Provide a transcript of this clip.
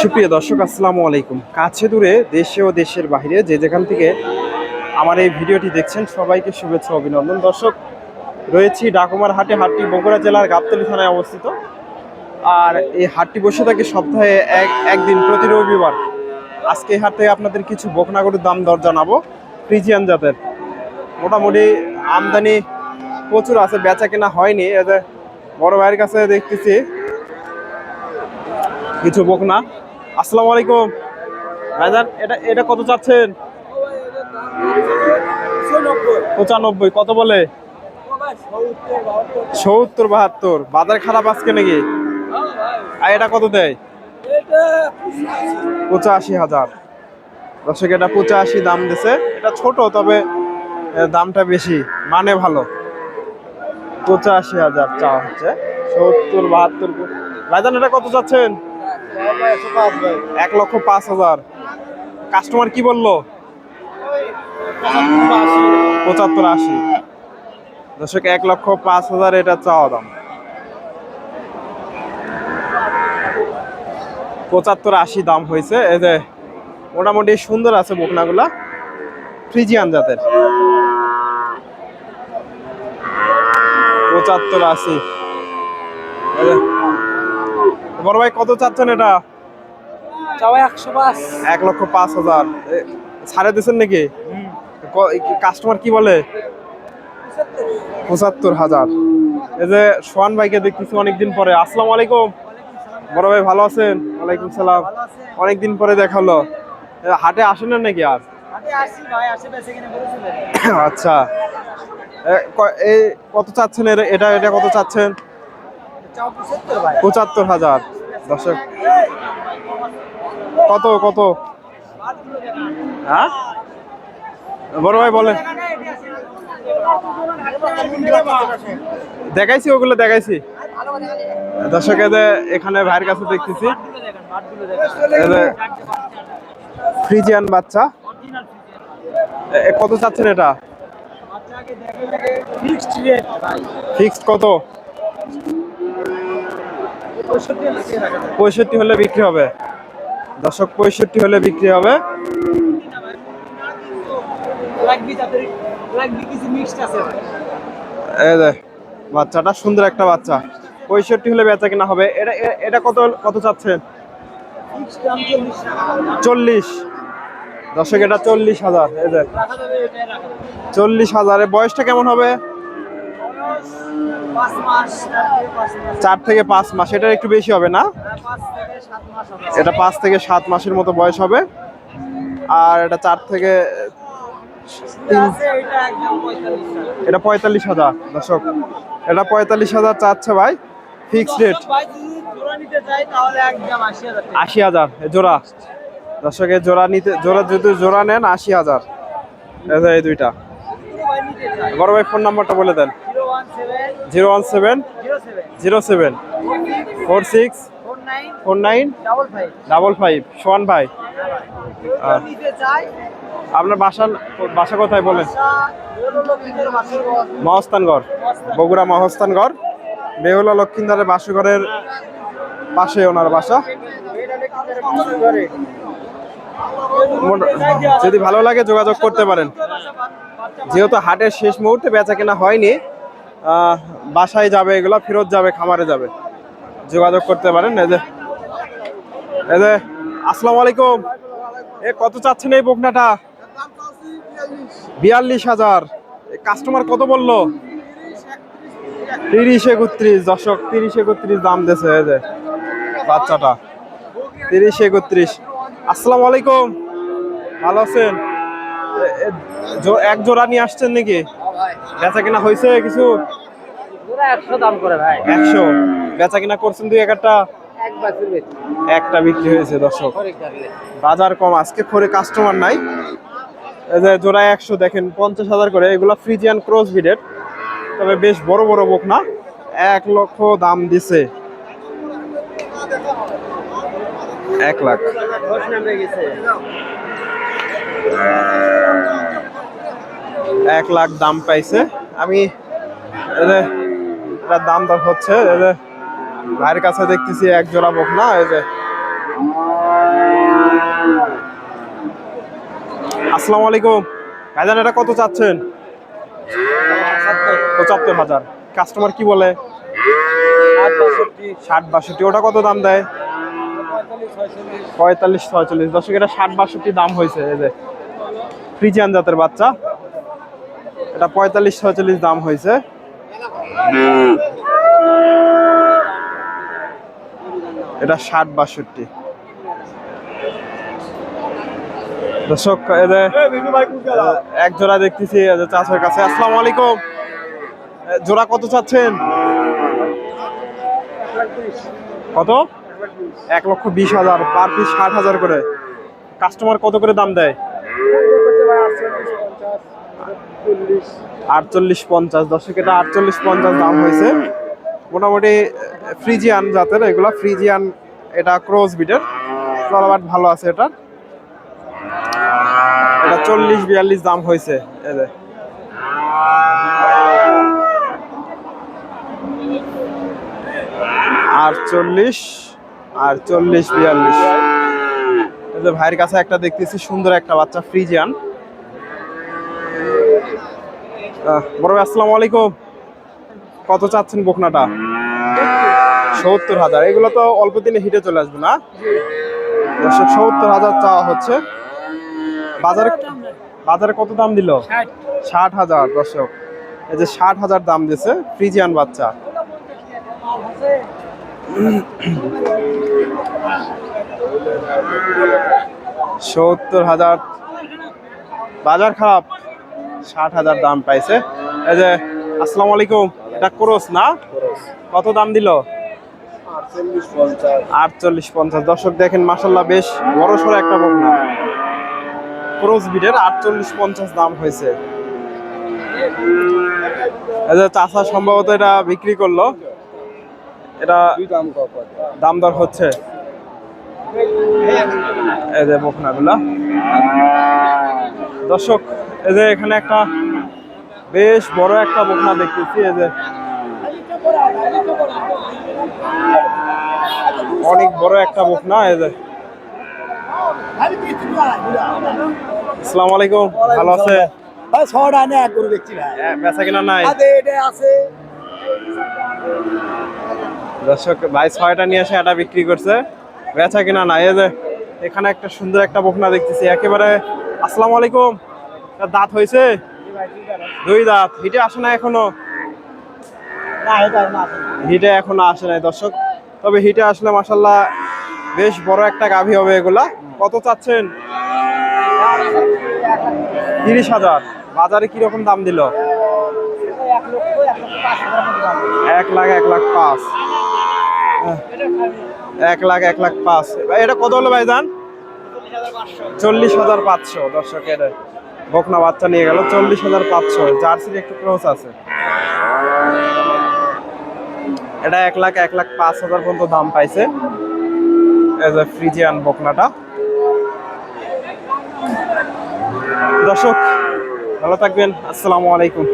সুপ্রিয় দর্শক, আসসালামু আলাইকুম। কাছে দূরে দেশে ও দেশের বাইরে যে যেখান থেকে আমার এই ভিডিওটি দেখছেন, সবাইকে শুভেচ্ছা অভিনন্দন। দর্শক, রয়েছি ডাকুমার হাটে, হাটটি বগুড়া জেলার গাবতলী থানায় অবস্থিত। আর এই হাটটি বসে থাকে সপ্তাহে এক একদিন প্রতি রবিবার। আজকে এই হাট থেকে আপনাদের কিছু বকনাগরের দাম দর জানাব। ফ্রিজিয়ান জাতের। মোটামুটি আমদানি প্রচুর আছে বেচা কেনা হয়নি বড় ভাইয়ের কাছে দেখতেছি কিছু বকনা আসসালামু আলাইকুম। ভাইজান, এটা এটা কত চাচ্ছেন? পঁচানব্বই, কত বলে? সত্তর, বাহাত্তর। বাজার খারাপ আজকে নাকি? আর এটা কত দেয়? পঁচাশি হাজার। দর্শক, এটা পঁচাশি দাম দিছে। এটা ছোট, তবে দামটা বেশি। মানে ভালো। পঁচাশি হাজার চাওয়া হচ্ছে। সত্তর, বাহাত্তর। ভাইজান, এটা কত চাচ্ছেন? এক লক্ষ পাঁচ হাজার। কাস্টমার কি বলল? পঁচাত্তর আশি। দর্শক, এক লক্ষ পাঁচ হাজার এটা চাওয়া দাম। পঁচাত্তর আশি দাম হয়েছে। এই যে মোটামুটি সুন্দর আছে বকনাগুলা ফ্রিজিয়ান জাতের। পঁচাত্তর আশি। বড় ভাই কত চাচ্ছেন এটা? সবাই একশো পাঁচ। এক লক্ষ পাঁচ হাজার। ছাড়ে দিচ্ছেন নাকি? কাস্টমার কি বলে? পঁচাত্তর হাজার। এই যে সোহান ভাইকে দেখতেছি অনেকদিন পরে। আসসালামু আলাইকুম। বড় ভাই ভালো আছেন? ওয়ালাইকুম সালাম। অনেকদিন পরে দেখাল। হাটে আসেন না নাকি আর? আচ্ছা। এই কত চাচ্ছেন এটা এটা কত চাচ্ছেন? পঁচাত্তর হাজার। দর্শক, কত কত? হ্যাঁ? বড় ভাই বলেন। দেখাইছি, ওগুলো দেখাইছি। দর্শক এখানে ভাইয়ের কাছে দেখতেছি। ফ্রিজিয়ান বাচ্চা। কত চাচ্ছেন এটা? ফিক্সড কত? পঁয়ষট্টি হলে বিক্রি হবে। দশক পঁয়ষট্টি হলে বিক্রি হবে। বাচ্চাটা সুন্দর একটা বাচ্চা। পঁয়ষট্টি হলে বেচা কিনা হবে। এটা এটা কত কত চাচ্ছেন চল্লিশ। দশক এটা চল্লিশ হাজার। এই যে চল্লিশ হাজার। বয়সটা কেমন হবে? চার থেকে পাঁচ মাস। এটা একটু বেশি হবে না? এটা পাঁচ থেকে সাত মাসের মতো বয়স হবে। আর এটা চার থেকে এটা পঁয়তাল্লিশ হাজার। দর্শক। এটা পঁয়তাল্লিশ হাজার চাচ্ছে ভাই ফিক্সড রেট আশি হাজার জোড়া। দর্শক জোড়া নিতে জোড়া যদি জোড়া নেন আশি হাজার। এই দুইটা। বড় ভাই ফোন নাম্বারটা বলে দেন। Zero one seven, zero seven, four six, four nine, double five, one ভাই। আপনার বাসা বাসা কোথায় বলেন? মহস্তানগড় বগুড়া মহস্তানগড় বেহুলা লক্ষ্মীন্দারের বাসুঘরের পাশে ওনার বাসা। যদি ভালো লাগে যোগাযোগ করতে পারেন। যেহেতু হাটের শেষ মুহূর্তে বেচা কেনা হয়নি বাসায় যাবে এগুলো, ফেরত যাবে, খামারে যাবে। যোগাযোগ করতে পারেন, এই যে। এই যে, আসসালামু আলাইকুম। এ, কত চাচ্ছেন এই বকনাটা? বিয়াল্লিশ হাজার। কাস্টমার কত বলল? তিরিশ একত্রিশ দশক তিরিশ একত্রিশ দাম দিয়েছে, এই যে, বাচ্চাটা। তিরিশ একত্রিশ। আসসালামু আলাইকুম। ভালো আছেন? এক জোড়া নিয়ে আসছেন নাকি? বেচা কিনা হয়েছে কিছু? একশো দাম করে ভাই। একশো? বেচা কিনা করছেন দুই একটা এক একটা বিক্রি হয়েছে দর্শক। বাজার কম আজকে খরে কাস্টমার নাই। জোড়া একশো দেখেন পঞ্চাশ হাজার করে। এগুলো ফ্রিজিয়ান ক্রস বিডের তবে বেশ বড় বড় বোক না এক লক্ষ দাম দিছে। এক লাখ। এক লাখ দাম পাইছে। আমি এটার দাম দর হচ্ছে ভাইয়ের কাছে দেখতেছি এক জোড়া বোক না এই যে। আসসালামু আলাইকুম। ভাইজান এটা কত চাচ্ছেন? পঁচাত্তর। হাজার। কাস্টমার কি বলে? ষাট বাষট্টি। ওটা কত দাম দেয়? পঁয়তাল্লিশ ছয়চল্লিশ। দর্শক এটা ষাট বাষট্টি দাম হয়েছে এই যে। ফ্রিজিয়ান জাতের বাচ্চা। এটা পঁয়তাল্লিশ ছয়চল্লিশ দাম হয়েছে। এটা ষাট বাষট্টি। দর্শক এক জোড়া দেখতেছি চাষের কাছে। আসসালাম আলাইকুম। জোড়া কত চাচ্ছেন? কত? এক লক্ষ বিশ হাজার। পার পিস ষাট হাজার করে। কাস্টমার কত করে দাম দেয়? আটচল্লিশ। পঞ্চাশ। দর্শক এটা আটচল্লিশ পঞ্চাশ দাম হয়েছে। মোটামুটি ফ্রিজিয়ান জাতের এগুলা ফ্রিজিয়ান এটা ক্রোজ বিটের চলাবাট ভালো আছে এটা এটা চল্লিশ বিয়াল্লিশ দাম হয়েছে এদের আর চল্লিশ আর চল্লিশ বিয়াল্লিশ ভাইয়ের কাছে একটা দেখতেছি সুন্দর একটা বাচ্চা ফ্রিজিয়ান। বড় ভাই আসসালামু আলাইকুম। কত চাচ্ছেন বকনাটা? সত্তর হাজার। এগুলো তো অল্প দিনে হিটে চলে আসবে না? দর্শক সত্তর হাজার চাওয়া হচ্ছে। বাজারে বাজারে কত দাম দিল? ষাট। হাজার দর্শক। এই যে ষাট হাজার দাম দিছে ফ্রিজিয়ান বাচ্চা। সত্তর হাজার। বাজার খারাপ। ষাট হাজার দাম পাইছে। এই যে আসসালামু আলাইকুম। এটা ক্রোস না? কত দাম দিল? আটচল্লিশ পঞ্চাশ। দর্শক দেখেন মাসাল্লাহ বেশ বড় সড়ো একটা বকনা। ক্রোস বিটের আটচল্লিশ পঞ্চাশ দাম হয়েছে। চাষা সম্ভবত এটা বিক্রি করল। এটা দাম দর হচ্ছে। এই যে বকনাগুলা। দর্শক এই যে এখানে একটা বেশ বড় একটা বকনা দেখতেছি এই যে অনেক বড় একটা বকনা এই যে। আসসালামু আলাইকুম ভালো আছে? ভাই ছটা নিয়ে এক গরু দেখছি ভাই। এ, বেচা কিনা নাই? আদে এটা আছে। দর্শক ভাই ছয়টা নিয়ে এসে এটা বিক্রি করছে বেচা কিনা নাই এই যে। এখানে একটা সুন্দর একটা বকনা দেখতেছি একেবারে আসসালামু আলাইকুম দাঁত হয়েছে? দুই দাঁত। হিটে আসে না এখনও হিটে এখনও আসে নাই দর্শক। তবে হিটে আসলে মাসাল্লাহ বেশ বড় একটা গাভী হবে এগুলা। কত চাচ্ছেন? তিরিশ হাজার। বাজারে কীরকম দাম দিল? এক লাখ এক লাখ পাঁচ। এক লাখ এক লাখ পাঁচ। এটা কত হলো ভাই দান চল্লিশ হাজার পাঁচশো দর্শকের। বকনা বাচ্চা নিয়ে গেল, চল্লিশ হাজার পাঁচশো। জার্সির একটু ক্রস আছে। এটা এক লাখ এক লাখ পাঁচ হাজার পর্যন্ত দাম পাইছে। এজ এ ফ্রিজিয়ান বকনাটা। দর্শক, ভালো থাকবেন। আসসালামু আলাইকুম।